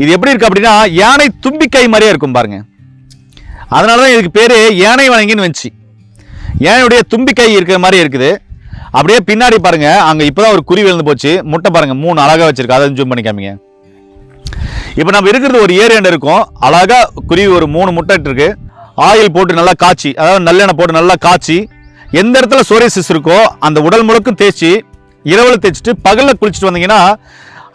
இது எப்படி இருக்கு அப்படின்னா யானை தும்பிக்கை மாதிரியே இருக்கும் பாருங்க. அதனால தான் இதுக்கு பேர் யானை வணங்கின்னு வந்துச்சு. யானையுடைய தும்பிக்கை இருக்கிற மாதிரி இருக்குது. அப்படியே பின்னாடி பாருங்க அங்கே இப்போதான் ஒரு குருவி விழுந்து போச்சு. முட்டை பாருங்க மூணு அழகா வச்சிருக்கு. அதை ஜூம் பண்ணி காமிங்க. இப்போ நம்ம இருக்கிறது ஒரு ஏரியாண்ட இருக்கும். அழகா குருவி ஒரு மூணு முட்டை இருக்கு. ஆயில் போட்டு நல்லா காய்ச்சி அதாவது நல்லெண்ணெய் போட்டு நல்லா காய்ச்சி எந்த இடத்துல சோரியசிஸ் இருக்கோ அந்த உடல் முழுக்கும் தேய்ச்சி இரவில் தேய்ச்சிட்டு பகலில் குளிச்சுட்டு வந்தீங்கன்னா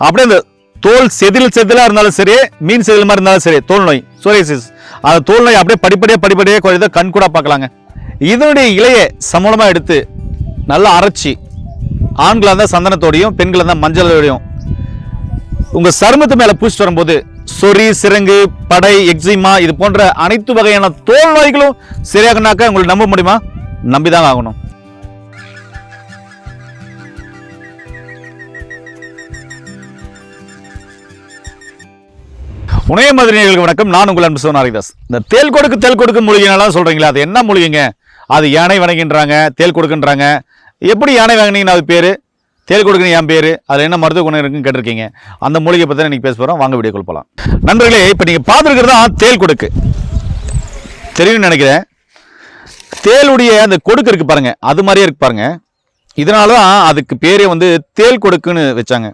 அப்படியே அந்த தோல் செதில் செதிலாக இருந்தாலும் சரி மீன் செதில் மாதிரி இருந்தாலும் சரி தோல் நோய் சோரியாசிஸ் அந்த தோல் நோய் அப்படியே படிப்படியாக படிப்படியாக குறையதை கண் கூட பார்க்கலாங்க. இதனுடைய இலையை சமூலமாக எடுத்து நல்லா அரைச்சி ஆண்களாக இருந்தால் சந்தனத்தோடையும் பெண்களாக இருந்தால் மஞ்சளோடையும் உங்கள் சருமத்து மேலே பூசிட்டு வரும்போது சொறி சிறங்கு படை எக்ஸிமா இது போன்ற அனைத்து வகையான தோல் நோய்களும் சரியாகனாக்க உங்களுக்கு நம்ப முடியுமா? நம்பிதான் ஆகணும். புனைய மதுரைகளுக்கு வணக்கம். நான் உங்கள் அன்பு சிவன் ஹரிதாஸ் இந்த தேல் கொடுக்கு தேல் கொடுக்கு மூலிகைனாலாம் சொல்கிறீங்களா அது என்ன மூலிகைங்க? அது யானை வணங்கின்றாங்க தேல் கொடுக்குன்றாங்க. எப்படி யானை வாங்கினீங்கன்னு அது பேர்? தேல் கொடுக்குன்னு என் பேர்? அதில் என்ன மருத்துவ குணம் இருக்குன்னு கேட்டிருக்கீங்க. அந்த மூலிகை பற்றி இன்றைக்கி பேச போகிறோம் வாங்க வீடியோ போகலாம் நண்பர்களே இப்போ நீங்கள் பார்த்துருக்கிறது தான் தேல் கொடுக்கு. தெரியும்னு நினைக்கிறேன். தேளுடைய அந்த கொடுக்கு இருக்கு பாருங்கள் அது மாதிரியே இருக்கு பாருங்கள் இதனால தான் அதுக்கு பேரே வந்து தேல் கொடுக்குன்னு வச்சாங்க.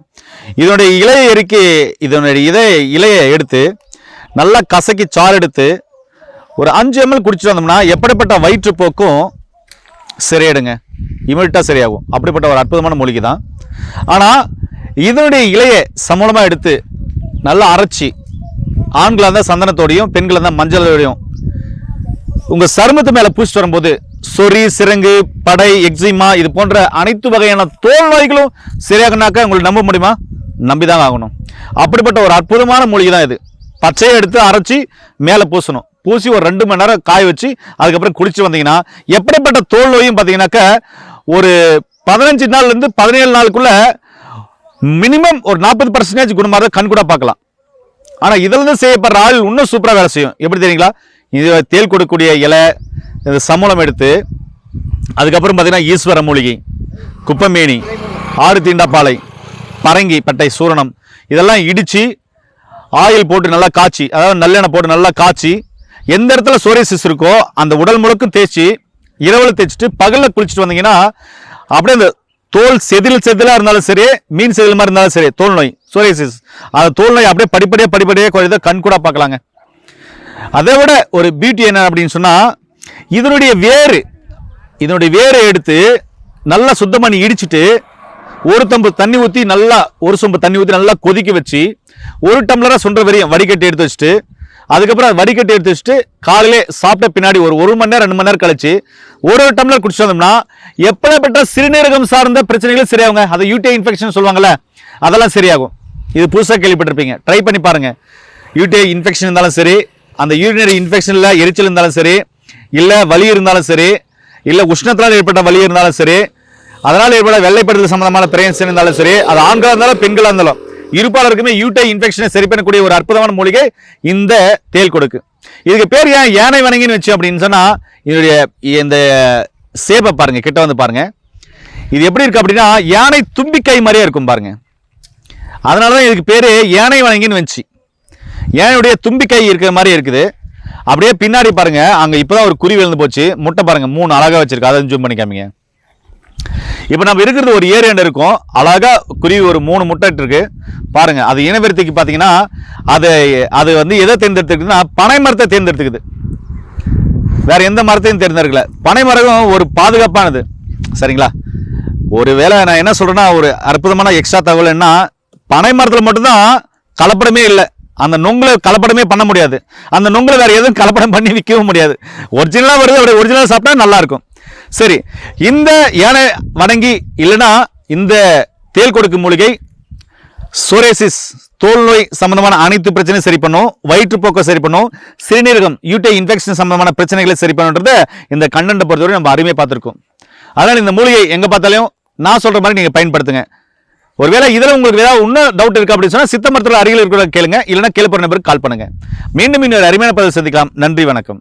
இதனுடைய இலையை எரிக்கி இதனுடைய இதை இலையை எடுத்து நல்லா கசக்கி சாறு எடுத்து ஒரு அஞ்சு எம்எல் குடிச்சிட்டு வந்தோம்னா எப்படிப்பட்ட வயிற்றுப்போக்கும் சரியாயிடுங்க இமீடியட்டாக சரியாகும் அப்படிப்பட்ட ஒரு அற்புதமான மூலிகை தான் ஆனால் இதனுடைய இலையை சமூலமாக எடுத்து நல்லா அரைச்சி ஆண்களாக இருந்தால் சந்தனத்தோடையும் பெண்களாக இருந்தால் மஞ்சளோடையும் உங்கள் சருமத்து மேலே பூசிட்டு வரும்போது சொறி சிறங்கு படை எக்ஸிமா இது போன்ற அனைத்து வகையான தோல் நோய்களும் சரியாகனாக்க உங்களுக்கு நம்ப முடியுமா? நம்பிதான் ஆகணும். அப்படிப்பட்ட ஒரு அற்புதமான மூலிகை தான் இது. பச்சையை எடுத்து அரைச்சி மேலே பூசணும். பூசி ஒரு ரெண்டு மணி நேரம் காய வச்சு அதுக்கப்புறம் குளிச்சு வந்தீங்கன்னா எப்படிப்பட்ட தோல் நோயும் பார்த்தீங்கன்னாக்க ஒரு பதினஞ்சு நாள்லேருந்து பதினேழு நாளுக்குள்ள மினிமம் ஒரு நாற்பது பர்சன்டேஜ் குணமாக கண் கூட பார்க்கலாம். ஆனால் இதிலிருந்து செய்யப்படுற ஆயில் இன்னும் சூப்பராக வேலை செய்யும். எப்படி தெரியுங்களா? இது தேல் கொடுக்கக்கூடிய இலை இந்த சமூலம் எடுத்து அதுக்கப்புறம் பார்த்தீங்கன்னா ஈஸ்வர மூலிகை குப்பமேனி ஆறு தீண்டாப்பாலை பரங்கி பட்டை சூரணம் இதெல்லாம் இடித்து ஆயில் போட்டு நல்லா காய்ச்சி அதாவது நல்லெண்ணெய் போட்டு நல்லா காய்ச்சி எந்த இடத்துல சோரியசிஸ் இருக்கோ அந்த உடல் முழுக்கும் தேய்ச்சி இரவில் தேய்ச்சிட்டு பகலில் குளிச்சுட்டு வந்தீங்கன்னா அப்படியே அந்த தோல் செதில் செதிலாக இருந்தாலும் சரி மீன் செதில் மாதிரி இருந்தாலும் சரி தோல் நோய் சோரியசிஸ் அந்த தோல் நோய் அப்படியே படிப்படியாக படிப்படியாக குறையதை கண் கூட பார்க்கலாங்க. அதை விட ஒரு பியூட்டி என்ன அப்படின்னு சொன்னால் இதனுடைய வேறு இதனுடைய வேரை எடுத்து நல்லா சுத்தம் பண்ணி இடிச்சிட்டு ஒரு தம்பு தண்ணி ஊற்றி நல்லா ஒரு சொம்பு தண்ணி ஊற்றி நல்லா கொதிக்க வச்சு ஒரு டம்ளராக சுன்ற வரையும் வடிகட்டி எடுத்து வச்சுட்டு அதுக்கப்புறம் வடிகட்டி எடுத்து வச்சுட்டு காலையிலே சாப்பிட்ட பின்னாடி ஒரு ஒரு மணி நேரம் ரெண்டு மணி நேரம் கழிச்சு ஒரு ஒரு டம்ளர் குடிச்சு வந்தோம்னா எப்படிப்பட்ட சிறுநீரகம் சார்ந்த பிரச்சனைகளும் சரியாகுங்க? அதை யூடிஐ இன்ஃபெக்ஷன் சொல்லுவாங்கல்ல அதெல்லாம் சரியாகும். இது புதுசாக கேள்விப்பட்டிருப்பீங்க. ட்ரை பண்ணி பாருங்கள் யூடிஐ இன்ஃபெக்ஷன் இருந்தாலும் சரி அந்த யூரினரி இன்ஃபெக்ஷனில் எரிச்சல் இருந்தாலும் சரி இல்லை வலி இருந்தாலும் சரி இல்லை உஷ்ணத்தினால் ஏற்பட்ட வலி இருந்தாலும் சரி அதனால் ஏற்பட வெள்ளைப்படுதல் சம்பந்தமான பிரேன்ஸ் இருந்தாலும் சரி அது ஆண்களாக இருந்தாலும் பெண்களாக இருந்தாலும் இருப்பாளருக்குமே யூட்டை இன்ஃபெக்ஷனை சரி பண்ணக்கூடிய ஒரு அற்புதமான மூலிகை இந்த தேல் கொடுக்கு. இதுக்கு பேர் ஏன் யானை வணங்கின்னு வச்சு அப்படின்னு சொன்னால் இதனுடைய இந்த சேப்பை பாருங்கள் கிட்ட வந்து பாருங்க. இது எப்படி இருக்குது அப்படின்னா யானை தும்பிக்கை மாதிரியே இருக்கும் பாருங்கள் அதனால தான் இதுக்கு பேர் யானை வணங்கின்னு வந்துச்சு யானையுடைய தும்பிக்கை இருக்கிற மாதிரி இருக்குது. அப்படியே பின்னாடி பாருங்க. அங்க இப்பதான் ஒரு குருவி விழுந்து போச்சு. முட்டை பாருங்க மூணு அழகா வச்சிருக்கு. அதை ஜூம் பண்ணிக்காமீங்க இப்போ நம்ம இருக்கிறது ஒரு ஏரியாண்ட இருக்கும். அழகா குருவி ஒரு மூணு முட்டை இருக்கு பாருங்க அது இனவெருத்திக்கு பார்த்தீங்கன்னா அது அது வந்து எதை தேர்ந்தெடுத்துக்குதுன்னா பனை மரத்தை தேர்ந்தெடுத்துக்குது. வேற எந்த மரத்தையும் தேர்ந்தெடுக்கல. பனை மரம் ஒரு பாதுகாப்பானது. சரிங்களா? ஒருவேளை நான் என்ன சொல்றேன்னா ஒரு அற்புதமான எக்ஸ்ட்ரா தகவல் என்ன பனை மரத்தில் மட்டும்தான் கலப்படமே இல்லை. அந்த நொங்குல கலப்படமே பண்ண முடியாது. அந்த நொங்குல வேறு எதுவும் கலப்படம் பண்ணி விற்கவும் முடியாது. ஒரிஜினலாக வருது அப்படி ஒரிஜினலாக சாப்பிட்டா நல்லாயிருக்கும் சரி இந்த யானை வணங்கி இல்லைன்னா இந்த தேல் கொடுக்கு மூலிகை சோரேசிஸ் தோல் நோய் சம்பந்தமான அனைத்து பிரச்சனையும் சரி பண்ணும் வயிற்றுப்போக்கை சரி பண்ணும் சிறுநீரகம் யூட்டை இன்ஃபெக்ஷன் சம்பந்தமான பிரச்சனைகளை சரி பண்ணுன்றத இந்த கண்டென்ட்டை பொறுத்தவரை நம்ம அருமையாக பார்த்துருக்கோம். அதனால் இந்த மூலிகை எங்கே பார்த்தாலும் நான் சொல்கிற மாதிரி நீங்கள் பயன்படுத்துங்க. ஒருவேளை இதில் உங்களுக்கு ஏதாவது இன்னும் டவுட் இருக்கு அப்படின்னு சொன்னால் சித்த மருத்துவ அருகில் இருக்கிற கேளுங்க. இல்லைன்னா கேள்வி நபருக்கு கால் பண்ணுங்க. மீண்டும் இன்னொரு அருமையான பதிவு சந்திக்கலாம். நன்றி வணக்கம்.